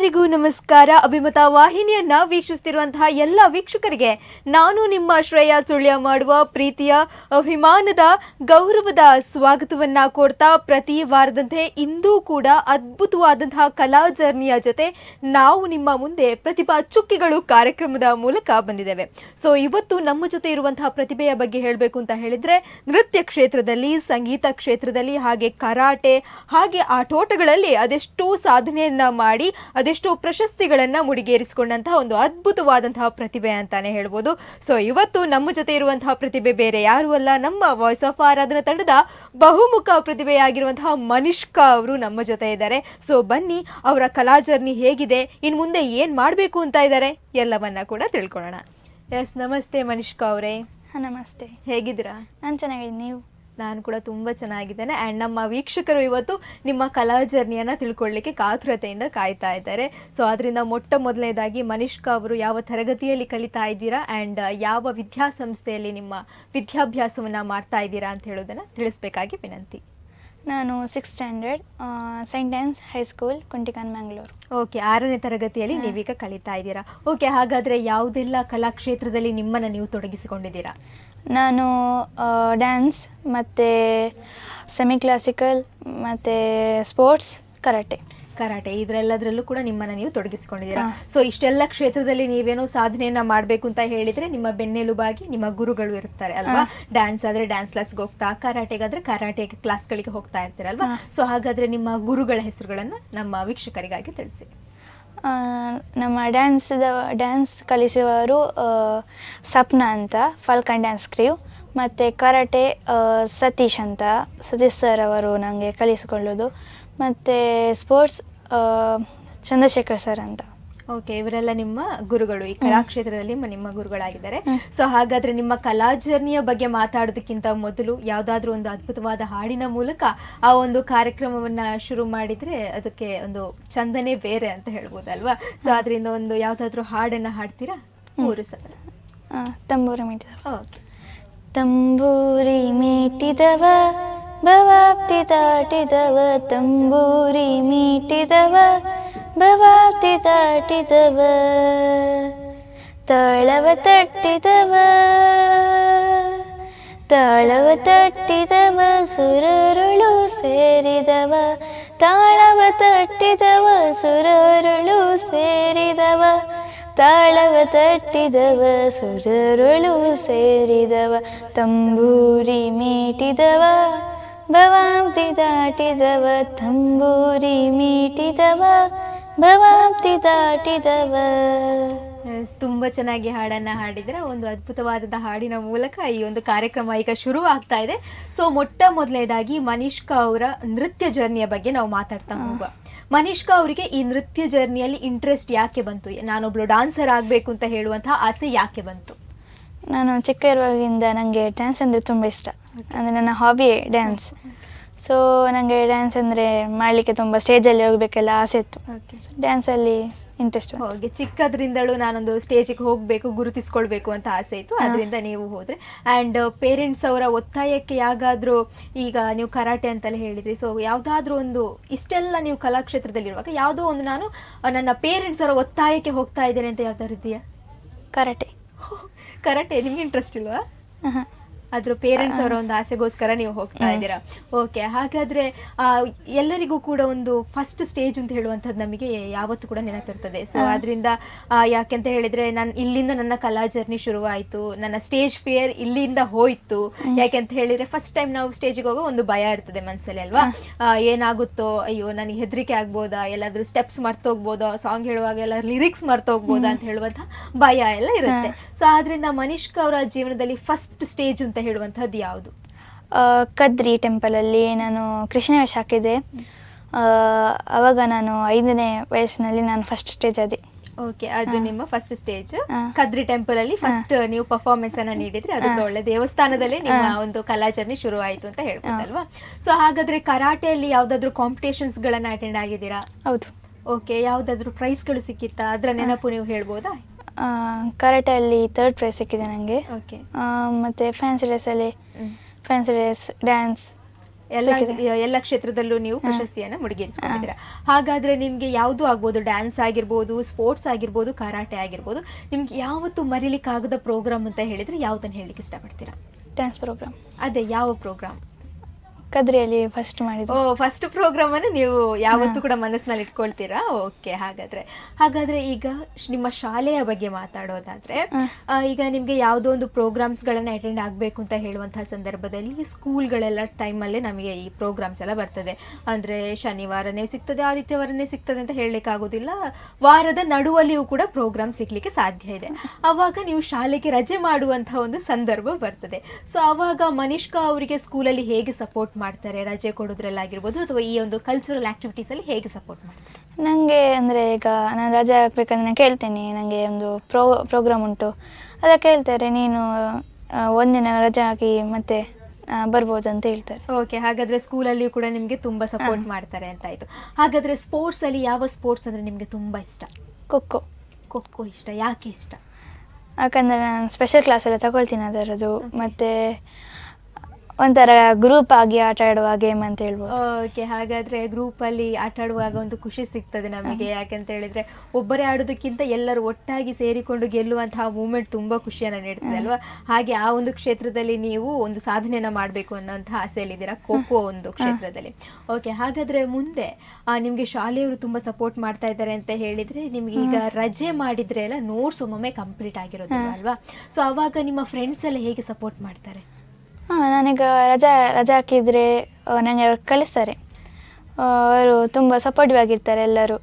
ಎಲ್ಲರಿಗೂ ನಮಸ್ಕಾರ. ಅಭಿಮತ ವಾಹಿನಿಯನ್ನ ವೀಕ್ಷಿಸುತ್ತಿರುವಂತಹ ಎಲ್ಲ ವೀಕ್ಷಕರಿಗೆ ನಾನು ನಿಮ್ಮ ಶ್ರೇಯ ಸುಳ್ಯ ಮಾಡುವ ಪ್ರೀತಿಯ, ಅಭಿಮಾನದ, ಗೌರವದ ಸ್ವಾಗತವನ್ನ ಕೊಡ್ತಾ ಪ್ರತಿ ವಾರದಂತೆ ಇಂದೂ ಕೂಡ ಅದ್ಭುತವಾದಂತಹ ಕಲಾ ಜರ್ನಿಯ ಜೊತೆ ನಾವು ನಿಮ್ಮ ಮುಂದೆ ಪ್ರತಿಭಾ ಚುಕ್ಕಿಗಳು ಕಾರ್ಯಕ್ರಮದ ಮೂಲಕ ಬಂದಿದ್ದೇವೆ. ಸೊ ಇವತ್ತು ನಮ್ಮ ಜೊತೆ ಇರುವಂತಹ ಪ್ರತಿಭೆಯ ಬಗ್ಗೆ ಹೇಳಬೇಕು ಅಂತ ಹೇಳಿದ್ರೆ ನೃತ್ಯ ಕ್ಷೇತ್ರದಲ್ಲಿ, ಸಂಗೀತ ಕ್ಷೇತ್ರದಲ್ಲಿ, ಹಾಗೆ ಕರಾಟೆ, ಹಾಗೆ ಆಟೋಟಗಳಲ್ಲಿ ಅದೆಷ್ಟೋ ಸಾಧನೆಯನ್ನ ಮಾಡಿ, ಅದೆಷ್ಟೋ ಪ್ರಶಸ್ತಿಗಳನ್ನ ಮುಡಿಗೇರಿಸಿಕೊಂಡಂತಹ ಒಂದು ಅದ್ಭುತವಾದಂತಹ ಪ್ರತಿಭೆ ಅಂತಾನೆ ಹೇಳ್ಬೋದು. ಸೊ ಇವತ್ತು ನಮ್ಮ ಜೊತೆ ಇರುವಂತಹ ಪ್ರತಿಭೆ ಬೇರೆ ಯಾರು ಅಲ್ಲ. ನಮ್ಮ ವಾಯ್ಸ್ ಆಫ್ ಆರಾಧನಾ ತಂಡದ ಬಹುಮುಖ ಪ್ರತಿಭೆಯಾಗಿರುವಂತಹ ಮನಿಷ್ಕಾ ಅವರು ನಮ್ಮ ಜೊತೆ ಇದ್ದಾರೆ. ಸೊ ಬನ್ನಿ ಅವರ ಕಲಾ ಜರ್ನಿ ಹೇಗಿದೆ? ಇನ್ ಮುಂದೆ ಏನ್ ಮಾಡಬೇಕು ಅಂತ ಇದ್ದಾರೆ? ಎಲ್ಲವನ್ನ ಕೂಡ ತಿಳ್ಕೊಳ್ಳೋಣ. ಎಸ್ ನಮಸ್ತೆ ಮನಿಷ್ಕಾ ಅವರೇ. ನಮಸ್ತೆ. ಹೇಗಿದ್ದೀರಾ? ನಾನು ಚೆನ್ನಾಗಿದ್ದೀನಿ. ನೀವು? ನಾನು ಕೂಡ ತುಂಬ ಚೆನ್ನಾಗಿದ್ದೇನೆ. ಆ್ಯಂಡ್ ನಮ್ಮ ವೀಕ್ಷಕರು ಇವತ್ತು ನಿಮ್ಮ ಕಲಾ ಜರ್ನಿಯನ್ನು ತಿಳ್ಕೊಳ್ಳಿಕ್ಕೆ ಕಾತುರತೆಯಿಂದ ಕಾಯ್ತಾ ಇದ್ದಾರೆ. ಸೊ ಅದರಿಂದ ಮೊಟ್ಟ ಮೊದಲನೇದಾಗಿ ಮನಿಷ್ಕಾ ಅವರು ಯಾವ ತರಗತಿಯಲ್ಲಿ ಕಲಿತಾ ಇದ್ದೀರಾ? ಆ್ಯಂಡ್ ಯಾವ ವಿದ್ಯಾಸಂಸ್ಥೆಯಲ್ಲಿ ನಿಮ್ಮ ವಿದ್ಯಾಭ್ಯಾಸವನ್ನು ಮಾಡ್ತಾ ಇದ್ದೀರಾ ಅಂತ ಹೇಳೋದನ್ನು ತಿಳಿಸ್ಬೇಕಾಗಿ ವಿನಂತಿ. ನಾನು six standard saint Ann's high school Kuntikan Mangalore okay ಆರನೇ ತರಗತಿಯಲ್ಲಿ ನೀವೀಗ ಕಲಿತಾ ಇದ್ದೀರಾ. ಓಕೆ ಹಾಗಾದರೆ ಯಾವುದೆಲ್ಲ ಕಲಾಕ್ಷೇತ್ರದಲ್ಲಿ ನಿಮ್ಮನ್ನು ನೀವು ತೊಡಗಿಸಿಕೊಂಡಿದ್ದೀರಾ? ನಾನು ಡ್ಯಾನ್ಸ್ ಮತ್ತು ಸೆಮಿ ಕ್ಲಾಸಿಕಲ್ ಮತ್ತು ಸ್ಪೋರ್ಟ್ಸ್ ಕರಾಟೆ ಕರಾಟೆ ಇದರೆಲ್ಲದರಲ್ಲೂ ಕೂಡ ನಿಮ್ಮನ್ನ ನೀವು ತೊಡಗಿಸಿಕೊಂಡಿದ್ದೀರಾ. ಸೊ ಇಷ್ಟೆಲ್ಲ ಕ್ಷೇತ್ರದಲ್ಲಿ ನೀವೇನೋ ಸಾಧನೆಯನ್ನ ಮಾಡಬೇಕು ಅಂತ ಹೇಳಿದ್ರೆ ನಿಮ್ಮ ಬೆನ್ನೆಲುಬಾಗಿ ನಿಮ್ಮ ಗುರುಗಳು ಇರ್ತಾರೆ ಅಲ್ವಾ? ಡ್ಯಾನ್ಸ್ ಆದ್ರೆ ಡ್ಯಾನ್ಸ್ ಕ್ಲಾಸ್ಗೆ ಹೋಗ್ತಾ ಕರಾಟೆಗಾದ್ರೆ ಕರಾಟೆ ಕ್ಲಾಸ್ಗಳಿಗೆ ಹೋಗ್ತಾ ಇರ್ತೀರಲ್ವಾ. ಸೊ ಹಾಗಾದ್ರೆ ನಿಮ್ಮ ಗುರುಗಳ ಹೆಸರುಗಳನ್ನು ನಮ್ಮ ವೀಕ್ಷಕರಿಗಾಗಿ ತಿಳಿಸಿ. ನಮ್ಮ ಡ್ಯಾನ್ಸ್ದ, ಡ್ಯಾನ್ಸ್ ಕಲಿಸುವವರು ಸಪ್ನ ಅಂತ, ಫಲ್ಕನ್ ಡ್ಯಾನ್ಸ್ ಕ್ರೀವ್ ಮತ್ತು ಕರಾಟೆ ಸತೀಶ್ ಅಂತ, ಸತೀಶ್ ಸರ್ ಅವರು ನನಗೆ ಕಲಿಸಿಕೊಳ್ಳೋದು, ಮತ್ತು ಸ್ಪೋರ್ಟ್ಸ್ ಚಂದ್ರಶೇಖರ್ ಸರ್ ಅಂತ. ಓಕೆ ಇವರೆಲ್ಲ ನಿಮ್ಮ ಗುರುಗಳು. ಈ ಕಲಾ ಕ್ಷೇತ್ರದಲ್ಲಿ ನಿಮ್ಮ ಗುರುಗಳಾಗಿದ್ದಾರೆ. ಸೊ ಹಾಗಾದ್ರೆ ನಿಮ್ಮ ಕಲಾ ಜರ್ನಿಯ ಬಗ್ಗೆ ಮಾತಾಡೋದಕ್ಕಿಂತ ಮೊದಲು ಯಾವ್ದಾದ್ರು ಒಂದು ಅದ್ಭುತವಾದ ಹಾಡಿನ ಮೂಲಕ ಆ ಒಂದು ಕಾರ್ಯಕ್ರಮವನ್ನ ಶುರು ಮಾಡಿದ್ರೆ ಅದಕ್ಕೆ ಒಂದು ಚಂದನೆ ಬೇರೆ ಅಂತ ಹೇಳ್ಬೋದಲ್ವಾ? ಸೊ ಅದರಿಂದ ಒಂದು ಯಾವ್ದಾದ್ರು ಹಾಡನ್ನ ಹಾಡ್ತೀರಾ? ಮೂರು ಸಲ. ತಂಬೂರಿ ಮೇಟಿದವ ತಂಬೂರಿ ಮೇಟಿದವ ಭವಾಪ್ತಿ ದಾಟಿದವ ತಂಬೂರಿ ಮೀಟಿದವ ಭವಾಪ್ತಿ ದಾಟಿದವ, ತಾಳವ ತಟ್ಟಿದವ ತಾಳವ ತಟ್ಟಿದವ, ಸುರರುಳು ಸೇರಿದವ, ತಾಳವ ತಟ್ಟಿದವ, ಸುರರುಳು ಸೇರಿದವ, ತಾಳವ ತಟ್ಟಿದವ, ಸುರರುಳು ಸೇರಿದವ, ತಂಬೂರಿ ಮೀಟಿದವ ಭವಾಂತಿ ದಾಟಿದವ, ತಂಬೂರಿ ಮೀಟಿದವ ದಾಟಿದವ ಎಸ್, ತುಂಬಾ ಚೆನ್ನಾಗಿ ಹಾಡನ್ನ ಹಾಡಿದ್ರೆ ಒಂದು ಅದ್ಭುತವಾದ ಹಾಡಿನ ಮೂಲಕ ಈ ಒಂದು ಕಾರ್ಯಕ್ರಮ ಈಗ ಶುರು ಆಗ್ತಾ ಇದೆ. ಸೊ ಮೊಟ್ಟ ಮೊದಲನೇದಾಗಿ ಮನಿಷ್ಕಾ ಅವರ ನೃತ್ಯ ಜರ್ನಿಯ ಬಗ್ಗೆ ನಾವು ಮಾತಾಡ್ತಾ ಹೋಗುವ. ಮನಿಷ್ಕಾ ಅವರಿಗೆ ಈ ನೃತ್ಯ ಜರ್ನಿಯಲ್ಲಿ ಇಂಟ್ರೆಸ್ಟ್ ಯಾಕೆ ಬಂತು? ನಾನೊಬ್ಳು ಡಾನ್ಸರ್ ಆಗಬೇಕು ಅಂತ ಹೇಳುವಂತಹ ಆಸೆ ಯಾಕೆ ಬಂತು? ನಾನು ಚಿಕ್ಕ ಇರುವಾಗಿಂದ ನನಗೆ ಡ್ಯಾನ್ಸ್ ಅಂದರೆ ತುಂಬ ಇಷ್ಟ. ಅಂದರೆ ನನ್ನ ಹಾಬಿಯೇ ಡ್ಯಾನ್ಸ್ ಸೊ ನನಗೆ ಡ್ಯಾನ್ಸ್ ಅಂದರೆ ಮಾಡಲಿಕ್ಕೆ ತುಂಬ ಸ್ಟೇಜಲ್ಲಿ ಹೋಗಬೇಕೆಲ್ಲ ಆಸೆ ಇತ್ತು. ಡ್ಯಾನ್ಸಲ್ಲಿ ಇಂಟ್ರೆಸ್ಟ್ ಹೋಗಿ ಚಿಕ್ಕದ್ರಿಂದಲೂ ನಾನೊಂದು ಸ್ಟೇಜಿಗೆ ಹೋಗಬೇಕು ಗುರುತಿಸ್ಕೊಳ್ಬೇಕು ಅಂತ ಆಸೆ ಇತ್ತು. ಅದರಿಂದ ನೀವು ಹೋದರೆ. ಆ್ಯಂಡ್ ಪೇರೆಂಟ್ಸ್ ಅವರ ಒತ್ತಾಯಕ್ಕೆ ಯಾಗಾದ್ರೂ ಈಗ ನೀವು ಕರಾಟೆ ಅಂತಲೇ ಹೇಳಿದ್ರಿ. ಸೊ ಯಾವುದಾದ್ರೂ ಒಂದು ಇಷ್ಟೆಲ್ಲ ನೀವು ಕಲಾಕ್ಷೇತ್ರದಲ್ಲಿರುವಾಗ ಯಾವುದೋ ಒಂದು ನಾನು ನನ್ನ ಪೇರೆಂಟ್ಸ್ ಅವರ ಒತ್ತಾಯಕ್ಕೆ ಹೋಗ್ತಾ ಇದ್ದೇನೆ ಅಂತ ಯಾವ್ದಾದ್ರು ಇದೆಯಾ ಕರಾಟೆ ಕರಾಟೆ ನಿಮ್ಗೆ ಇಂಟ್ರೆಸ್ಟ್ ಇಲ್ವಾ? ಅದ್ರ ಪೇರೆಂಟ್ಸ್ ಅವರ ಒಂದು ಆಸೆಗೋಸ್ಕರ ನೀವು ಹೋಗ್ತಾ ಇದ್ದೀರಾ? ಓಕೆ ಹಾಗಾದ್ರೆ ಆ, ಎಲ್ಲರಿಗೂ ಕೂಡ ಒಂದು ಫಸ್ಟ್ ಸ್ಟೇಜ್ ಅಂತ ಹೇಳುವಂಥದ್ದು ನಮಗೆ ಯಾವತ್ತು ಕೂಡ ನೆನಪಿರ್ತದೆ. ಸೊ ಅದರಿಂದ ಯಾಕೆಂತ ಹೇಳಿದ್ರೆ ನಾನು ಇಲ್ಲಿಂದ ನನ್ನ ಕಲಾ ಜರ್ನಿ ಶುರುವಾಯಿತು. ನನ್ನ ಸ್ಟೇಜ್ ಫಿಯರ್ ಇಲ್ಲಿಂದ ಹೋಯ್ತು. ಯಾಕೆಂತ ಹೇಳಿದ್ರೆ ಫಸ್ಟ್ ಟೈಮ್ ನಾವು ಸ್ಟೇಜಿಗೆ ಹೋಗೋ ಒಂದು ಭಯ ಇರ್ತದೆ ಮನಸ್ಸಲ್ಲಿ ಅಲ್ವಾ? ಏನಾಗುತ್ತೋ ಅಯ್ಯೋ ನನಗೆ ಹೆದರಿಕೆ ಆಗ್ಬೋದಾ? ಎಲ್ಲಾದ್ರೂ ಸ್ಟೆಪ್ಸ್ ಮರ್ತೋಗ್ಬೋದಾ ಸಾಂಗ್ ಹೇಳುವಾಗ ಎಲ್ಲ ಲಿರಿಕ್ಸ್ ಮರ್ತೋಗ್ಬೋದಾ ಅಂತ ಹೇಳುವಂಥ ಭಯ ಎಲ್ಲ ಇರುತ್ತೆ. ಸೊ ಆದ್ರಿಂದ ಮನಿಷ್ಕ ಅವರ ಜೀವನದಲ್ಲಿ ಫಸ್ಟ್ ಸ್ಟೇಜ್ ಅಂತ ಹೇಳುವಂಥದ್ದು ಯಾವುದು? ಕದ್ರಿ ಟೆಂಪಲಲ್ಲಿ ನಾನು ಕೃಷ್ಣ ವೇಷ ಹಾಕಿದೆ ಅವಾಗ ನಾನು ಐದನೇ ವಯಸ್ಸಿನಲ್ಲಿ ನಾನು ಫಸ್ಟ್ ಸ್ಟೇಜ್ ಅದೇ ಓಕೆ ಅದು ನಿಮ್ಮ ಫಸ್ಟ್ ಸ್ಟೇಜ್ ಕದ್ರಿ ಟೆಂಪಲ್ ಅಲ್ಲಿ ಫಸ್ಟ್ ನೀವು ಪರ್ಫಾರ್ಮೆನ್ಸ್ ಅನ್ನ ನೀಡಿದ್ರೆ. ಅದಕ್ಕೆ ಒಳ್ಳೆ ದೇವಸ್ಥಾನದಲ್ಲಿ ನಿಮ್ಮ ಒಂದು ಕಲಾ ಜರ್ನಿ ಶುರು ಆಯ್ತು ಅಂತ ಹೇಳ್ಬೋದಲ್ವಾ? ಸೊ ಹಾಗಾದ್ರೆ ಕರಾಟೆಯಲ್ಲಿ ಯಾವ್ದಾದ್ರು ಕಾಂಪಿಟೇಷನ್ಸ್ ಗಳನ್ನ ಅಟೆಂಡ್ ಆಗಿದ್ದೀರಾ? ಹೌದು. ಓಕೆ ಯಾವ್ದಾದ್ರು ಪ್ರೈಸ್ಗಳು ಸಿಕ್ಕಿತ್ತಾ? ಅದ್ರ ನೆನಪು ನೀವು ಹೇಳ್ಬೋದಾ? ಕರಾಟೆಯಲ್ಲಿ ತರ್ಡ್ ಪ್ರೈಸ್ ಸಿಕ್ಕಿದೆ ನನಗೆ ಓಕೆ ಮತ್ತು ಫ್ಯಾನ್ಸಿ ಡ್ರೆಸ್ಸಲ್ಲಿ ಫ್ಯಾನ್ಸಿ ಡ್ರೆಸ್ ಡ್ಯಾನ್ಸ್ ಎಲ್ಲ ಎಲ್ಲ ಕ್ಷೇತ್ರದಲ್ಲೂ ನೀವು ಪ್ರಶಸ್ತಿಯನ್ನ ಮುಡಿಗೇರಿಸ್ಕೊಂಡಿದ್ದೀರಾ. ಹಾಗಾದ್ರೆ ನಿಮ್ಗೆ ಯಾವುದು ಆಗ್ಬೋದು? ಡ್ಯಾನ್ಸ್ ಆಗಿರ್ಬೋದು ಸ್ಪೋರ್ಟ್ಸ್ ಆಗಿರ್ಬೋದು ಕರಾಟೆ ಆಗಿರ್ಬೋದು. ನಿಮ್ಗೆ ಯಾವತ್ತು ಮರಿಲಿಕ್ಕಾಗದ ಪ್ರೋಗ್ರಾಮ್ ಅಂತ ಹೇಳಿದ್ರೆ ಯಾವ್ದನ್ನ ಹೇಳಲಿಕ್ಕೆ ಇಷ್ಟಪಡ್ತೀರಾ? ಡ್ಯಾನ್ಸ್ ಪ್ರೋಗ್ರಾಮ್ ಅದೇ ಯಾವ ಪ್ರೋಗ್ರಾಮ್ ಕದ್ರಿಯಲ್ಲಿ ಫಸ್ಟ್ ಓ ಫಸ್ಟ್ ಪ್ರೋಗ್ರಾಮ್ ಅನ್ನು ನೀವು ಯಾವತ್ತೂ ಕೂಡ ಮನಸ್ಸಿನಲ್ಲಿ ಇಟ್ಕೊಳ್ತೀರಾ? ಓಕೆ ಹಾಗಾದ್ರೆ. ಹಾಗಾದ್ರೆ ಈಗ ಶ್- ನಿಮ್ಮ ಶಾಲೆಯ ಬಗ್ಗೆ ಮಾತಾಡೋದಾದ್ರೆ ಆ, ಈಗ ನಿಮ್ಗೆ ಯಾವುದೋ ಒಂದು ಪ್ರೋಗ್ರಾಮ್ಸ್ ಗಳನ್ನ ಅಟೆಂಡ್ ಆಗ್ಬೇಕು ಅಂತ ಹೇಳುವಂತಹ ಸಂದರ್ಭದಲ್ಲಿ ಸ್ಕೂಲ್ಗಳೆಲ್ಲ ಟೈಮಲ್ಲೇ ನಮಗೆ ಈ ಪ್ರೋಗ್ರಾಮ್ಸ್ ಎಲ್ಲ ಬರ್ತದೆ. ಅಂದ್ರೆ ಶನಿವಾರನೇ ಸಿಗ್ತದೆ ಆದಿತ್ಯವಾರನೇ ಸಿಗ್ತದೆ ಅಂತ ಹೇಳಲಿಕ್ಕೆ ಆಗೋದಿಲ್ಲ ವಾರದ ನಡುವಲ್ಲಿಯೂ ಕೂಡ ಪ್ರೋಗ್ರಾಮ್ ಸಿಗ್ಲಿಕ್ಕೆ ಸಾಧ್ಯ ಇದೆ. ಅವಾಗ ನೀವು ಶಾಲೆಗೆ ರಜೆ ಮಾಡುವಂತಹ ಒಂದು ಸಂದರ್ಭ ಬರ್ತದೆ. ಸೊ ಅವಾಗ ಮನಿಷ್ಕಾ ಅವರಿಗೆ ಸ್ಕೂಲಲ್ಲಿ ಹೇಗೆ ಸಪೋರ್ಟ್ ಮಾಡ್ತಾರೆ ರಜೆ ಕೊಡೋದ್ರಲ್ಲಾಗಿರ್ಬೋದು ಅಥವಾ ಈ ಒಂದು ಕಲ್ಚರಲ್ ಆಕ್ಟಿವಿಟೀಸ್ ಅಲ್ಲಿ ಹೇಗೆ ಸಪೋರ್ಟ್ ಮಾಡ್ತಾರೆ? ನನಗೆ ಅಂದ್ರೆ ಈಗ ನಾನು ರಜೆ ಹಾಕ್ಬೇಕಂದ್ರೆ ನಾನು ಕೇಳ್ತೇನೆ ನನಗೆ ಒಂದು ಪ್ರೋ ಪ್ರೋಗ್ರಾಮ್ ಉಂಟು. ಅದಕ್ಕೆ ಹೇಳ್ತಾರೆ ನೀನು ಒಂದಿನ ರಜೆ ಹಾಕಿ ಮತ್ತೆ ಬರ್ಬೋದು ಅಂತ ಹೇಳ್ತಾರೆ. ಓಕೆ ಹಾಗಾದ್ರೆ ಸ್ಕೂಲಲ್ಲಿ ಕೂಡ ನಿಮಗೆ ತುಂಬಾ ಸಪೋರ್ಟ್ ಮಾಡ್ತಾರೆ ಅಂತ ಆಯ್ತು. ಹಾಗಾದ್ರೆ ಸ್ಪೋರ್ಟ್ಸ್ ಅಲ್ಲಿ ಯಾವ ಸ್ಪೋರ್ಟ್ಸ್ ಅಂದ್ರೆ ನಿಮ್ಗೆ ತುಂಬಾ ಇಷ್ಟ? ಖೋಖೋ ಖೋಖೋ ಇಷ್ಟ ಯಾಕೆ ಇಷ್ಟ? ಯಾಕಂದ್ರೆ ನಾನು ಸ್ಪೆಷಲ್ ಕ್ಲಾಸ್ ಎಲ್ಲ ತಗೊಳ್ತೀನಿ ಅದರದ್ದು. ಮತ್ತು ಒಂಥರ ಗ್ರೂಪ್ ಆಗಿ ಆಟ ಆಡುವ ಗೇಮ್ ಅಂತ ಹೇಳ್ಬೋದು. ಓಕೆ ಹಾಗಾದ್ರೆ ಗ್ರೂಪ್ ಅಲ್ಲಿ ಆಟ ಆಡುವಾಗ ಒಂದು ಖುಷಿ ಸಿಗ್ತದೆ ನಮಗೆ. ಯಾಕಂತ ಹೇಳಿದ್ರೆ ಒಬ್ಬರೇ ಆಡೋದಕ್ಕಿಂತ ಎಲ್ಲರೂ ಒಟ್ಟಾಗಿ ಸೇರಿಕೊಂಡು ಗೆಲ್ಲುವಂತಹ ಮೂಮೆಂಟ್ ತುಂಬಾ ಖುಷಿಯನ್ನ ನೀಡ್ತದೆ ಅಲ್ವಾ? ಹಾಗೆ ಆ ಒಂದು ಕ್ಷೇತ್ರದಲ್ಲಿ ನೀವು ಒಂದು ಸಾಧನೆಯನ್ನ ಮಾಡಬೇಕು ಅನ್ನೋಂತಹ ಆಸೆಯಲ್ಲಿದ್ದೀರಾ ಖೋಖೋ ಒಂದು ಕ್ಷೇತ್ರದಲ್ಲಿ. ಓಕೆ ಹಾಗಾದ್ರೆ ಮುಂದೆ ಆ, ನಿಮ್ಗೆ ಶಾಲೆಯವರು ತುಂಬಾ ಸಪೋರ್ಟ್ ಮಾಡ್ತಾ ಇದ್ದಾರೆ ಅಂತ ಹೇಳಿದ್ರೆ ನಿಮ್ಗೆ ಈಗ ರಜೆ ಮಾಡಿದ್ರೆ ಎಲ್ಲ ನೋಟ್ಸ್ ಒಮ್ಮೊಮ್ಮೆ ಕಂಪ್ಲೀಟ್ ಆಗಿರೋದಿಲ್ಲ ಅಲ್ವಾ? ಸೊ ಅವಾಗ ನಿಮ್ಮ ಫ್ರೆಂಡ್ಸ್ ಎಲ್ಲ ಹೇಗೆ ಸಪೋರ್ಟ್ ಮಾಡ್ತಾರೆ? ನಾನೀಗ ರಜಾ ರಜೆ ಹಾಕಿದರೆ ನನಗೆ ಅವ್ರು ಕಳಿಸ್ತಾರೆ. ಆ, ಅವರು ತುಂಬ ಸಪೋರ್ಟಿವ್ ಆಗಿರ್ತಾರೆ ಎಲ್ಲರೂ.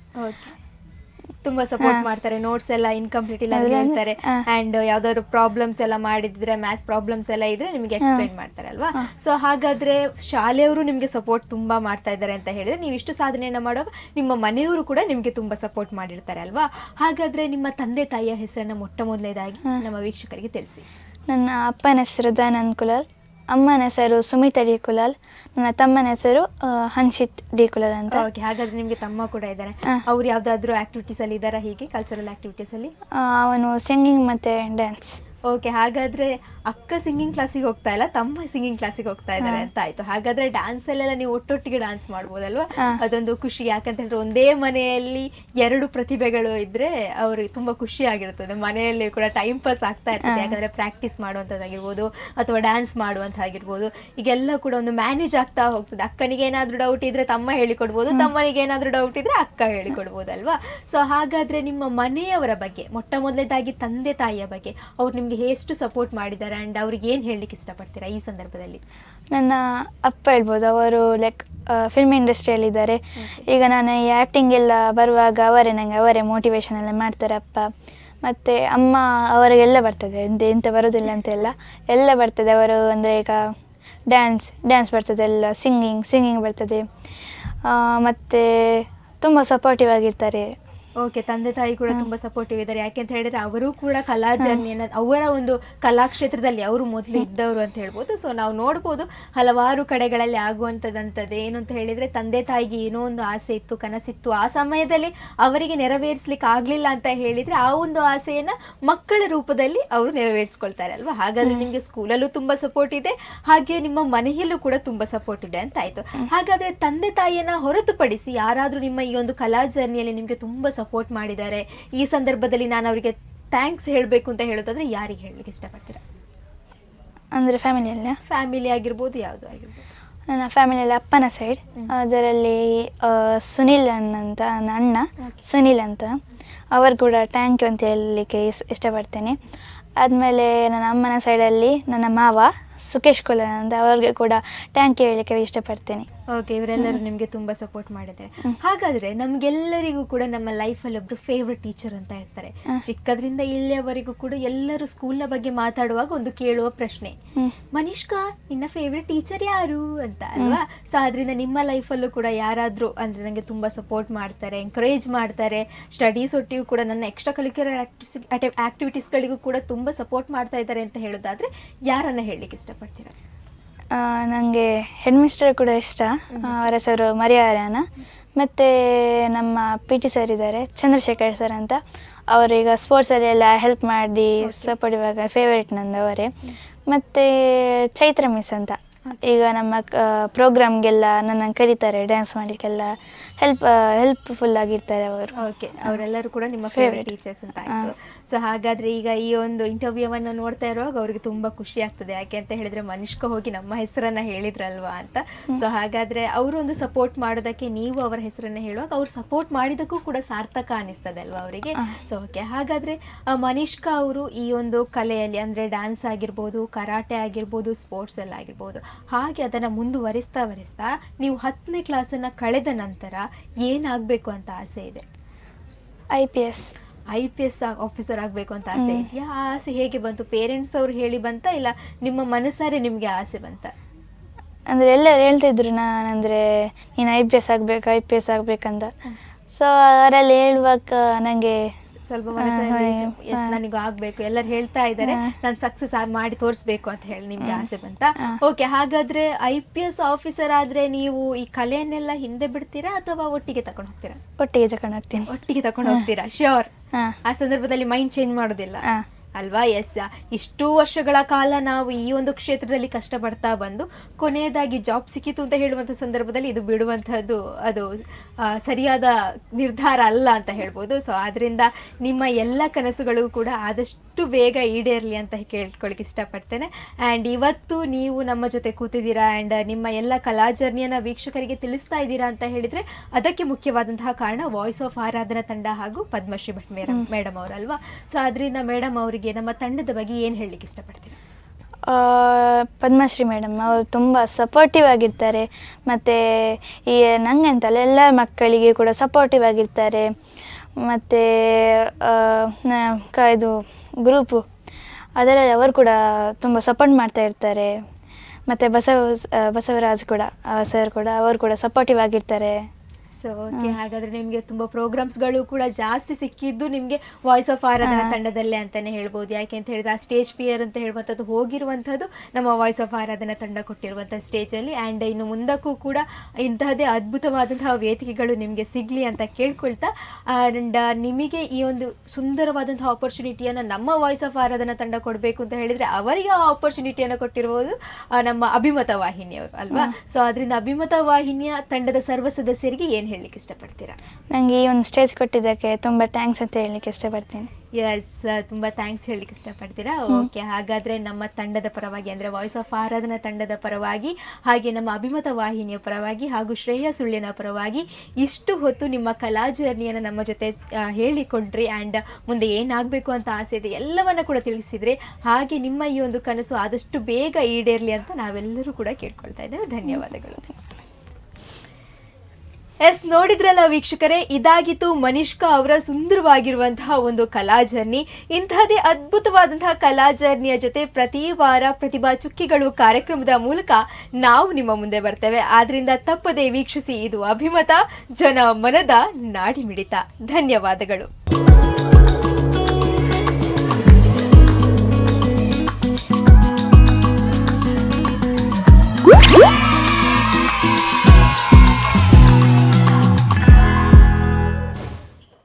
ತುಂಬಾ ಸಪೋರ್ಟ್ ಮಾಡ್ತಾರೆ ನೋಟ್ಸ್ ಎಲ್ಲ ಇನ್ಕಂಪ್ಲೀಟ್ ಇಲ್ಲ ಹೇಳ್ತಾರೆ. ಅಂಡ್ ಯಾವ್ದಾದ್ರು ಪ್ರಾಬ್ಲಮ್ಸ್ ಎಲ್ಲ ಮಾಡಿದ್ರೆ ಮ್ಯಾಥ್ಸ್ ಪ್ರಾಬ್ಲಮ್ಸ್ ಎಲ್ಲ ಇದ್ರೆ ನಿಮಗೆ ಎಕ್ಸ್ಪ್ಲೈನ್ ಮಾಡ್ತಾರೆ ಅಲ್ವಾ. ಸೊ ಹಾಗಾದ್ರೆ ಶಾಲೆಯವರು ನಿಮಗೆ ಸಪೋರ್ಟ್ ತುಂಬಾ ಮಾಡ್ತಾ ಇದ್ದಾರೆ ಅಂತ ಹೇಳಿದ್ರೆ ನೀವು ಇಷ್ಟು ಸಾಧನೆಯನ್ನ ಮಾಡುವಾಗ ನಿಮ್ಮ ಮನೆಯವರು ಕೂಡ ನಿಮಗೆ ತುಂಬಾ ಸಪೋರ್ಟ್ ಮಾಡಿರ್ತಾರೆ ಅಲ್ವಾ? ಹಾಗಾದ್ರೆ ನಿಮ್ಮ ತಂದೆ ತಾಯಿಯ ಹೆಸರನ್ನ ಮೊಟ್ಟ ಮೊದಲನೇದಾಗಿ. ನಮ್ಮ ವೀಕ್ಷಕರಿಗೆ ತಿಳಿಸಿ. ನನ್ನ ಅಪ್ಪನ ಹೆಸರು ದಯಾನಂದ್ ಕುಲಾಲ್ ಅಮ್ಮನ ಹೆಸರು ಸುಮಿತಾ ಡಿ ಕುಲಾಲ್ ನನ್ನ ತಮ್ಮನ ಹೆಸರು ಹನ್ಷಿತ್ ಡಿ ಕುಲಾಲ್ ಅಂತ. ಓಕೆ ಹಾಗಾದ್ರೆ ನಿಮಗೆ ತಮ್ಮ ಕೂಡ ಇದ್ದಾರೆ. ಅವ್ರು ಯಾವ್ದಾದ್ರು ಆಕ್ಟಿವಿಟೀಸ್ ಅಲ್ಲಿ ಇದಾರಾ ಹೀಗೆ ಕಲ್ಚರಲ್ ಆಕ್ಟಿವಿಟೀಸ್ ಅಲ್ಲಿ? ಅವನು ಸಿಂಗಿಂಗ್ ಮತ್ತೆ ಡ್ಯಾನ್ಸ್ ಓಕೆ ಹಾಗಾದ್ರೆ ಅಕ್ಕ ಸಿಂಗಿಂಗ್ ಕ್ಲಾಸಿಗೆ ಹೋಗ್ತಾ ಇಲ್ಲ ತಮ್ಮ ಸಿಂಗಿಂಗ್ ಕ್ಲಾಸಿಗೆ ಹೋಗ್ತಾ ಇದ್ದಾರೆ ಅಂತ ಆಯ್ತು. ಹಾಗಾದ್ರೆ ಡ್ಯಾನ್ಸ್ ಅಲ್ಲೆಲ್ಲ ನೀವು ಒಟ್ಟೊಟ್ಟಿಗೆ ಡ್ಯಾನ್ಸ್ ಮಾಡ್ಬೋದಲ್ವಾ. ಅದೊಂದು ಖುಷಿ. ಯಾಕಂತ ಹೇಳಿದ್ರೆ ಒಂದೇ ಮನೆಯಲ್ಲಿ ಎರಡು ಪ್ರತಿಭೆಗಳು ಇದ್ರೆ ಅವ್ರಿಗೆ ತುಂಬಾ ಖುಷಿ ಆಗಿರ್ತದೆ. ಮನೆಯಲ್ಲಿ ಕೂಡ ಟೈಮ್ ಪಾಸ್ ಆಗ್ತಾ ಇರ್ತದೆ. ಯಾಕಂದ್ರೆ ಪ್ರಾಕ್ಟೀಸ್ ಮಾಡುವಂತದ್ದಾಗಿರ್ಬೋದು ಅಥವಾ ಡ್ಯಾನ್ಸ್ ಮಾಡುವಂತಾಗಿರ್ಬೋದು ಈಗೆಲ್ಲ ಕೂಡ ಒಂದು ಮ್ಯಾನೇಜ್ ಆಗ್ತಾ ಹೋಗ್ತದೆ. ಅಕ್ಕನಿಗೆ ಏನಾದ್ರೂ ಡೌಟ್ ಇದ್ರೆ ತಮ್ಮ ಹೇಳಿಕೊಡ್ಬೋದು ತಮ್ಮನಿಗೆ ಏನಾದ್ರೂ ಡೌಟ್ ಇದ್ರೆ ಅಕ್ಕ ಹೇಳಿಕೊಡ್ಬೋದಲ್ವಾ? ಸೊ ಹಾಗಾದ್ರೆ ನಿಮ್ಮ ಮನೆಯವರ ಬಗ್ಗೆ ಮೊಟ್ಟ ಮೊದಲನೇದಾಗಿ ತಂದೆ ತಾಯಿಯ ಬಗ್ಗೆ ಅವ್ರು ನಿಮ್ಗೆ ಎಷ್ಟು ಸಪೋರ್ಟ್ ಮಾಡಿದ್ದಾರೆ? ಅಂಡ್ ಅವ್ರಿಗೆ ಏನ್ ಹೇಳಲಿಕ್ಕೆ ಇಷ್ಟಪಡ್ತೀರಾ ಈ ಸಂದರ್ಭದಲ್ಲಿ? ನನ್ನ ಅಪ್ಪ ಹೇಳ್ಬೋದು ಅವರು ಲೈಕ್ ಫಿಲ್ಮ್ ಇಂಡಸ್ಟ್ರಿಯಲ್ಲಿದ್ದಾರೆ ಈಗ ನಾನು ಈ ಆ್ಯಕ್ಟಿಂಗ್ ಎಲ್ಲ ಬರುವಾಗ ಅವರೇ ನನಗೆ ಅವರೇ ಮೋಟಿವೇಶನ್ ಎಲ್ಲ ಮಾಡ್ತಾರೆ ಅಪ್ಪ. ಮತ್ತು ಅಮ್ಮ ಅವರಿಗೆಲ್ಲ ಬರ್ತದೆ ಎಂತ ಎಂತ ಬರೋದಿಲ್ಲ ಅಂತೆಲ್ಲ. ಎಲ್ಲ ಬರ್ತದೆ ಅವರು ಅಂದರೆ ಈಗ ಡ್ಯಾನ್ಸ್ ಡ್ಯಾನ್ಸ್ ಬರ್ತದೆ ಎಲ್ಲ ಸಿಂಗಿಂಗ್ ಸಿಂಗಿಂಗ್ ಬರ್ತದೆ. ಮತ್ತು ತುಂಬ ಸಪೋರ್ಟಿವ್ ಆಗಿರ್ತಾರೆ. ಓಕೆ ತಂದೆ ತಾಯಿ ಕೂಡ ತುಂಬಾ ಸಪೋರ್ಟಿವ್ ಇದ್ದಾರೆ. ಯಾಕೆಂತ ಹೇಳಿದ್ರೆ ಅವರು ಕೂಡ ಕಲಾ ಜರ್ನಿಯನ್ನ ಅವರ ಒಂದು ಕಲಾ ಕ್ಷೇತ್ರದಲ್ಲಿ ಅವರು ಮೊದಲು ಇದ್ದವರು ಅಂತ ಹೇಳ್ಬೋದು. ಸೊ ನಾವು ನೋಡ್ಬೋದು ಹಲವಾರು ಕಡೆಗಳಲ್ಲಿ ಆಗುವಂತದಂತದ್ದು ಏನು ಅಂತ ಹೇಳಿದ್ರೆ ತಂದೆ ತಾಯಿಗೆ ಏನೋ ಒಂದು ಆಸೆ ಇತ್ತು ಕನಸಿತ್ತು. ಆ ಸಮಯದಲ್ಲಿ ಅವರಿಗೆ ನೆರವೇರಿಸ್ಲಿಕ್ಕೆ ಆಗ್ಲಿಲ್ಲ ಅಂತ ಹೇಳಿದ್ರೆ ಆ ಒಂದು ಆಸೆಯನ್ನ ಮಕ್ಕಳ ರೂಪದಲ್ಲಿ ಅವರು ನೆರವೇರಿಸ್ಕೊಳ್ತಾರೆ ಅಲ್ವಾ? ಹಾಗಾದ್ರೆ ನಿಮ್ಗೆ ಸ್ಕೂಲಲ್ಲೂ ತುಂಬಾ ಸಪೋರ್ಟ್ ಇದೆ. ಹಾಗೆ ನಿಮ್ಮ ಮನೆಯಲ್ಲೂ ಕೂಡ ತುಂಬಾ ಸಪೋರ್ಟ್ ಇದೆ ಅಂತ ಆಯ್ತು. ಹಾಗಾದ್ರೆ ತಂದೆ ತಾಯಿಯನ್ನ ಹೊರತುಪಡಿಸಿ ಯಾರಾದ್ರೂ ನಿಮ್ಮ ಈ ಒಂದು ಕಲಾ ಜರ್ನಿಯಲ್ಲಿ ನಿಮ್ಗೆ ತುಂಬಾ ಸಪೋರ್ಟ್ ಮಾಡಿದ್ದಾರೆ. ಈ ಸಂದರ್ಭದಲ್ಲಿ ನಾನು ಅವರಿಗೆ ಥ್ಯಾಂಕ್ಸ್ ಹೇಳಬೇಕು ಅಂತ ಹೇಳೋದಾದ್ರೆ ಯಾರಿಗೆ ಹೇಳಲಿಕ್ಕೆ ಇಷ್ಟಪಡ್ತೀರಾ? ಅಂದರೆ ಫ್ಯಾಮಿಲಿಯಲ್ಲ ಫ್ಯಾಮಿಲಿ ಆಗಿರ್ಬೋದು ಯಾವುದು ಆಗಿರ್ಬೋದು. ನನ್ನ ಫ್ಯಾಮಿಲಿಯಲ್ಲಿ ಅಪ್ಪನ ಸೈಡ್ ಅದರಲ್ಲಿ ಸುನಿಲ್ ಅಣ್ಣ ಅಂತ ನನ್ನ ಅಣ್ಣ ಸುನಿಲ್ ಅಂತ. ಅವರು ಕೂಡ ಥ್ಯಾಂಕ್ ಯು ಅಂತ ಹೇಳಲಿಕ್ಕೆ ಇಸ್ ಇಷ್ಟಪಡ್ತೇನೆ. ಆದಮೇಲೆ ನನ್ನ ಅಮ್ಮನ ಸೈಡಲ್ಲಿ ನನ್ನ ಮಾವ ಸುಕೇಶ್ ಕುಲರ್ ಅಂತ ಅವ್ರಿಗೆ ಕೂಡ ಟ್ಯಾಂಕ್ ಯು ಹೇಳಲಿಕ್ಕೆ ಇಷ್ಟಪಡ್ತೇನೆ. ಓಕೆ ಇವರೆಲ್ಲರೂ ನಿಮಗೆ ತುಂಬಾ ಸಪೋರ್ಟ್ ಮಾಡಿದ್ದಾರೆ ಹಾಗಾದ್ರೆ ನಮ್ಗೆಲ್ಲರಿಗೂ ಕೂಡ ನಮ್ಮ ಲೈಫಲ್ಲಿ ಒಬ್ರು ಫೇವ್ರೆಟ್ ಟೀಚರ್ ಅಂತ ಇರ್ತಾರೆ. ಚಿಕ್ಕದ್ರಿಂದ ಇಲ್ಲಿಯವರೆಗೂ ಕೂಡ ಎಲ್ಲರೂ ಸ್ಕೂಲ್ನ ಬಗ್ಗೆ ಮಾತಾಡುವಾಗ ಒಂದು ಕೇಳುವ ಪ್ರಶ್ನೆ. ಮನಿಷ್ಕಾ ನಿನ್ನ ಫೇವ್ರೆಟ್ ಟೀಚರ್ ಯಾರು ಅಂತ ಅಲ್ವಾ? ಸೊ ಅದರಿಂದ ನಿಮ್ಮ ಲೈಫಲ್ಲೂ ಕೂಡ ಯಾರಾದ್ರೂ ಅಂದ್ರೆ ನನಗೆ ತುಂಬಾ ಸಪೋರ್ಟ್ ಮಾಡ್ತಾರೆ ಎಂಕರೇಜ್ ಮಾಡ್ತಾರೆ ಸ್ಟಡೀಸ್ ಒಟ್ಟಿಗೂ ಕೂಡ ನನ್ನ ಎಕ್ಸ್ಟ್ರಾ ಕಲಿಕ್ಯುಲರ್ ಆಕ್ಟಿವಿಟೀಸ್ಗಳಿಗೂ ಕೂಡ ತುಂಬಾ ಸಪೋರ್ಟ್ ಮಾಡ್ತಾ ಇದ್ದಾರೆ ಅಂತ ಹೇಳೋದಾದ್ರೆ ಯಾರನ್ನ ಹೇಳಲಿಕ್ಕೆ ಇಷ್ಟಪಡ್ತೀರಾ? ನನಗೆ ಹೆಡ್ ಮಿಸ್ಟರ್ ಕೂಡ ಇಷ್ಟ. ಅವರ ಹೆಸರು ಮರಿಯಾರನ ಮತ್ತು ನಮ್ಮ ಪಿ ಟಿ ಸರ್ ಇದ್ದಾರೆ ಚಂದ್ರಶೇಖರ್ ಸರ್ ಅಂತ. ಅವರು ಈಗ ಸ್ಪೋರ್ಟ್ಸಲ್ಲಿ ಎಲ್ಲ ಹೆಲ್ಪ್ ಮಾಡಿ ಸಪೋರ್ಟ್ ಇವಾಗ ಫೇವರೇಟ್ ನಂದು ಅವರೇ. ಮತ್ತು ಚೈತ್ರ ಮಿಸ್ ಅಂತ. ಈಗ ನಮ್ಮ ಪ್ರೋಗ್ರಾಮ್ಗೆಲ್ಲ ನನ್ನನ್ನು ಕರೀತಾರೆ ಡ್ಯಾನ್ಸ್ ಮಾಡಲಿಕ್ಕೆಲ್ಲ ಹೆಲ್ಪ್ ಹೆಲ್ಪ್ಫುಲ್ ಆಗಿರ್ತಾರೆ ಅವರು. ಓಕೆ ಅವರೆಲ್ಲರೂ ಕೂಡ ನಿಮ್ಮ ಫೇವ್ರೆಟ್ ಟೀಚರ್ಸ್ ಅಂತ ಸೊ ಹಾಗಾದ್ರೆ ಈಗ ಈ ಒಂದು ಇಂಟರ್ವ್ಯೂವನ್ನು ನೋಡ್ತಾ ಇರುವಾಗ ಅವ್ರಿಗೆ ತುಂಬಾ ಖುಷಿ ಆಗ್ತದೆ. ಯಾಕೆ ಅಂತ ಹೇಳಿದ್ರೆ ಮನುಷ್ಕ ಹೋಗಿ ನಮ್ಮ ಹೆಸರನ್ನ ಹೇಳಿದ್ರಲ್ವಾ ಅಂತ. ಸೊ ಹಾಗಾದ್ರೆ ಅವರು ಒಂದು ಸಪೋರ್ಟ್ ಮಾಡೋದಕ್ಕೆ ನೀವು ಅವರ ಹೆಸರನ್ನ ಹೇಳುವಾಗ ಅವ್ರು ಸಪೋರ್ಟ್ ಮಾಡಿದಕ್ಕೂ ಕೂಡ ಸಾರ್ಥಕ ಅನಿಸ್ತದೆ ಅಲ್ವಾ ಅವರಿಗೆ ಸೊ ಓಕೆ ಹಾಗಾದ್ರೆ ಮನಿಷ್ಕ ಮನಿಷ್ಕಾ ಅವರು ಈ ಒಂದು ಕಲೆಯಲ್ಲಿ ಅಂದ್ರೆ ಡ್ಯಾನ್ಸ್ ಆಗಿರ್ಬೋದು ಕರಾಟೆ ಆಗಿರ್ಬೋದು ಸ್ಪೋರ್ಟ್ಸ್ ಎಲ್ಲ ಆಗಿರ್ಬೋದು ಹಾಗೆ ಅದನ್ನ ಮುಂದುವರಿಸ್ತಾ ವರಿಸ್ತಾ ನೀವು ಹತ್ತನೇ ಕ್ಲಾಸನ್ನ ಕಳೆದ ನಂತರ ಏನಾಗಬೇಕು ಅಂತ ಆಸೆ ಇದೆ? I P S I P S officer ಆಗಬೇಕು ಅಂತ ಆಸೆ. ಇದೆಯಾ? ಆ ಆಸೆ ಹೇಗೆ ಬಂತು? ಪೇರೆಂಟ್ಸ್ ಅವ್ರು ಹೇಳಿ ಬಂತ ಇಲ್ಲ ನಿಮ್ಮ ಮನಸ್ಸಾರೆ ನಿಮಗೆ ಆಸೆ ಬಂತ? ಅಂದರೆ ಎಲ್ಲರೂ ಹೇಳ್ತಿದ್ರು ನಾನಂದರೆ ನೀನು ಐ ಪಿ ಎಸ್ ಆಗಬೇಕು ಐ ಪಿ ಎಸ್ ಆಗಬೇಕಂತ. ಸೊ ಅವರಲ್ಲಿ ಹೇಳುವಾಗ ನನಗೆ ಸ್ವಲ್ಪ ಮನಸ್ಸಲ್ಲಿ ಎಸ್. ನನಗೂ ಆಗ್ಬೇಕು. ಎಲ್ಲರೂ ಹೇಳ್ತಾ ಇದ್ದಾರೆ. ನಾನು ಸಕ್ಸಸ್ ಮಾಡಿ ತೋರಿಸ್ಬೇಕು ಅಂತ ಹೇಳಿ ನಿಮ್ಗೆ ಆಸೆ ಬಂತ. ಓಕೆ ಹಾಗಾದ್ರೆ ಐ ಪಿ ಎಸ್ ಆಫೀಸರ್ ಆದ್ರೆ ನೀವು ಈ ಕಲೆಯನ್ನೆಲ್ಲ ಹಿಂದೆ ಬಿಡ್ತೀರಾ ಅಥವಾ ಒಟ್ಟಿಗೆ ತಕೊಂಡು ಹೋಗ್ತೀರಾ? ಒಟ್ಟಿಗೆ ತಕೊಂಡು ಹೋಗ್ತೀನಿ. ಒಟ್ಟಿಗೆ ತಕೊಂಡು ಹೋಗ್ತೀರಾ? ಶ್ಯೂರ್ ಆ ಸಂದರ್ಭದಲ್ಲಿ ಮೈಂಡ್ ಚೇಂಜ್ ಮಾಡೋದಿಲ್ಲ. ಅಲ್ವಾ? ಎಸ್ ಇಷ್ಟು ವರ್ಷಗಳ ಕಾಲ ನಾವು ಈ ಒಂದು ಕ್ಷೇತ್ರದಲ್ಲಿ ಕಷ್ಟಪಡ್ತಾ ಬಂದು ಕೊನೆಯದಾಗಿ ಜಾಬ್ ಸಿಕ್ಕಿತು ಅಂತ ಹೇಳುವಂಥ ಸಂದರ್ಭದಲ್ಲಿ ಇದು ಬಿಡುವಂತಹದ್ದು ಅದು ಸರಿಯಾದ ನಿರ್ಧಾರ ಅಲ್ಲ ಅಂತ ಹೇಳ್ಬೋದು. ಸೊ ಆದ್ರಿಂದ ನಿಮ್ಮ ಎಲ್ಲ ಕನಸುಗಳು ಕೂಡ ಆದಷ್ಟು ಬೇಗ ಈಡೇರಲಿ ಅಂತ ಕೇಳ್ಕೊಳಕ್ಕೆ ಇಷ್ಟಪಡ್ತೇನೆ. ಆ್ಯಂಡ್ ಇವತ್ತು ನೀವು ನಮ್ಮ ಜೊತೆ ಕೂತಿದ್ದೀರಾ ಆ್ಯಂಡ್ ನಿಮ್ಮ ಎಲ್ಲ ಕಲಾ ಜರ್ನಿಯನ್ನ ವೀಕ್ಷಕರಿಗೆ ತಿಳಿಸ್ತಾ ಇದ್ದೀರಾ ಅಂತ ಹೇಳಿದ್ರೆ ಅದಕ್ಕೆ ಮುಖ್ಯವಾದಂತಹ ಕಾರಣ ವಾಯ್ಸ್ ಆಫ್ ಆರಾಧನಾ ತಂಡ ಹಾಗೂ ಪದ್ಮಶ್ರೀ ಭಟ್ ಮೇಡಮ್ ಮೇಡಮ್ ಅವರಲ್ವಾ ಸೊ ಅದರಿಂದ ಮೇಡಮ್ ಅವರಿಗೆ ನಮ್ಮ ತಂಡದ ಬಗ್ಗೆ ಏನು ಹೇಳಲಿಕ್ಕೆ ಇಷ್ಟಪಡ್ತೀರಾ? ಪದ್ಮಶ್ರೀ ಮೇಡಮ್ ಅವರು ತುಂಬ ಸಪೋರ್ಟಿವ್ ಆಗಿರ್ತಾರೆ. ಮತ್ತು ಈ ನಂಗೆ ಅಂತಲ್ಲ ಎಲ್ಲ ಮಕ್ಕಳಿಗೆ ಕೂಡ ಸಪೋರ್ಟಿವ್ ಆಗಿರ್ತಾರೆ. ಮತ್ತು ಕ, ಇದು ಗ್ರೂಪು ಅದರಲ್ಲಿ ಅವರು ಕೂಡ ತುಂಬ ಸಪೋರ್ಟ್ ಮಾಡ್ತಾ ಇರ್ತಾರೆ. ಮತ್ತು ಬಸವ, ಬಸವರಾಜ್ ಕೂಡ ಸರ್ ಕೂಡ ಅವರು ಕೂಡ ಸಪೋರ್ಟಿವ್ ಆಗಿರ್ತಾರೆ. ಸೊ ಓಕೆ ಹಾಗಾದ್ರೆ ನಿಮಗೆ ತುಂಬಾ ಪ್ರೋಗ್ರಾಮ್ಸ್ಗಳು ಕೂಡ ಜಾಸ್ತಿ ಸಿಕ್ಕಿದ್ದು ನಿಮಗೆ ವಾಯ್ಸ್ ಆಫ್ ಆರಾಧನಾ. ತಂಡದಲ್ಲೇ ಅಂತಾನೆ ಹೇಳ್ಬೋದು. ಯಾಕೆ ಅಂತ ಹೇಳಿದ್ರೆ ಆ ಸ್ಟೇಜ್ ಫಿಯರ್ ಅಂತ ಹೇಳುವಂಥದ್ದು ಹೋಗಿರುವಂಥದ್ದು ನಮ್ಮ ವಾಯ್ಸ್ ಆಫ್ ಆರಾಧನಾ ತಂಡ ಕೊಟ್ಟಿರುವಂಥ ಸ್ಟೇಜಲ್ಲಿ ಅಂಡ್ ಇನ್ನು ಮುಂದಕ್ಕೂ ಕೂಡ ಇಂತಹದೇ ಅದ್ಭುತವಾದಂತಹ ವೇದಿಕೆಗಳು ನಿಮಗೆ ಸಿಗ್ಲಿ ಅಂತ ಕೇಳ್ಕೊಳ್ತಾ ಅಂಡ್ ನಿಮಗೆ ಈ ಒಂದು ಸುಂದರವಾದಂತಹ ಆಪರ್ಚುನಿಟಿಯನ್ನು ನಮ್ಮ ವಾಯ್ಸ್ ಆಫ್ ಆರಾಧನಾ ತಂಡ ಕೊಡಬೇಕು ಅಂತ ಹೇಳಿದ್ರೆ ಅವರಿಗೆ ಆ ಆಪರ್ಚುನಿಟಿಯನ್ನು ಕೊಟ್ಟಿರುವುದು ನಮ್ಮ ಅಭಿಮತ ವಾಹಿನಿಯವರು ಅಲ್ವಾ? ಸೊ ಅದರಿಂದ ಅಭಿಮತ ವಾಹಿನಿಯ ತಂಡದ ಸರ್ವ ಸದಸ್ಯರಿಗೆ ಏನು ಹೇಳಲಿಕ್ಕೆ ಇಷ್ಟಪಡ್ತೀರಾ? ನನಗೆ ಈ ಒಂದು ಸ್ಟೇಜ್ ಕೊಟ್ಟಿದ್ದಕ್ಕೆ ತುಂಬ ಥ್ಯಾಂಕ್ಸ್ ಅಂತ ಹೇಳಲಿಕ್ಕೆ ಇಷ್ಟಪಡ್ತೀನಿ. ಎಸ್ ತುಂಬಾ ಥ್ಯಾಂಕ್ಸ್ ಹೇಳಲಿಕ್ಕೆ ಇಷ್ಟಪಡ್ತೀರಾ. ಓಕೆ ಹಾಗಾದ್ರೆ ನಮ್ಮ ತಂಡದ ಪರವಾಗಿ ಅಂದ್ರೆ ವಾಯ್ಸ್ ಆಫ್ ಆರಾಧನಾ ತಂಡದ ಪರವಾಗಿ ಹಾಗೆ ನಮ್ಮ ಅಭಿಮತ ವಾಹಿನಿಯ ಪರವಾಗಿ ಹಾಗೂ ಶ್ರೇಯ ಸುಳ್ಳಿನ ಪರವಾಗಿ ಇಷ್ಟು ಹೊತ್ತು ನಿಮ್ಮ ಕಲಾ ಜರ್ನಿಯನ್ನು ನಮ್ಮ ಜೊತೆ ಹೇಳಿಕೊಂಡ್ರಿ ಆ್ಯಂಡ್ ಮುಂದೆ ಏನಾಗಬೇಕು ಅಂತ ಆಸೆ ಇದೆ ಎಲ್ಲವನ್ನ ಕೂಡ ತಿಳಿಸಿದ್ರಿ ಹಾಗೆ ನಿಮ್ಮ ಈ ಒಂದು ಕನಸು ಆದಷ್ಟು ಬೇಗ ಈಡೇರಲಿ ಅಂತ ನಾವೆಲ್ಲರೂ ಕೂಡ ಕೇಳ್ಕೊಳ್ತಾ ಇದ್ದೇವೆ. ಧನ್ಯವಾದಗಳು. ಎಸ್, ನೋಡಿದ್ರಲ್ಲ ವೀಕ್ಷಕರೇ, ಇದಾಗಿತ್ತು ಮನಿಷ್ಕಾ ಅವರ ಸುಂದರವಾಗಿರುವಂತಹ ಒಂದು ಕಲಾ ಜರ್ನಿ. ಇಂತಹದೇ ಅದ್ಭುತವಾದಂತಹ ಕಲಾ ಜರ್ನಿಯ ಜೊತೆ ಪ್ರತಿ ವಾರ ಪ್ರತಿಭಾ ಚುಕ್ಕಿಗಳು ಕಾರ್ಯಕ್ರಮದ ಮೂಲಕ ನಾವು ನಿಮ್ಮ ಮುಂದೆ ಬರ್ತೇವೆ. ಆದ್ರಿಂದ ತಪ್ಪದೆ ವೀಕ್ಷಿಸಿ, ಇದು ಅಭಿಮತ, ಜನ ಮನದ ನಾಡಿ ಮಿಡಿತ. ಧನ್ಯವಾದಗಳು.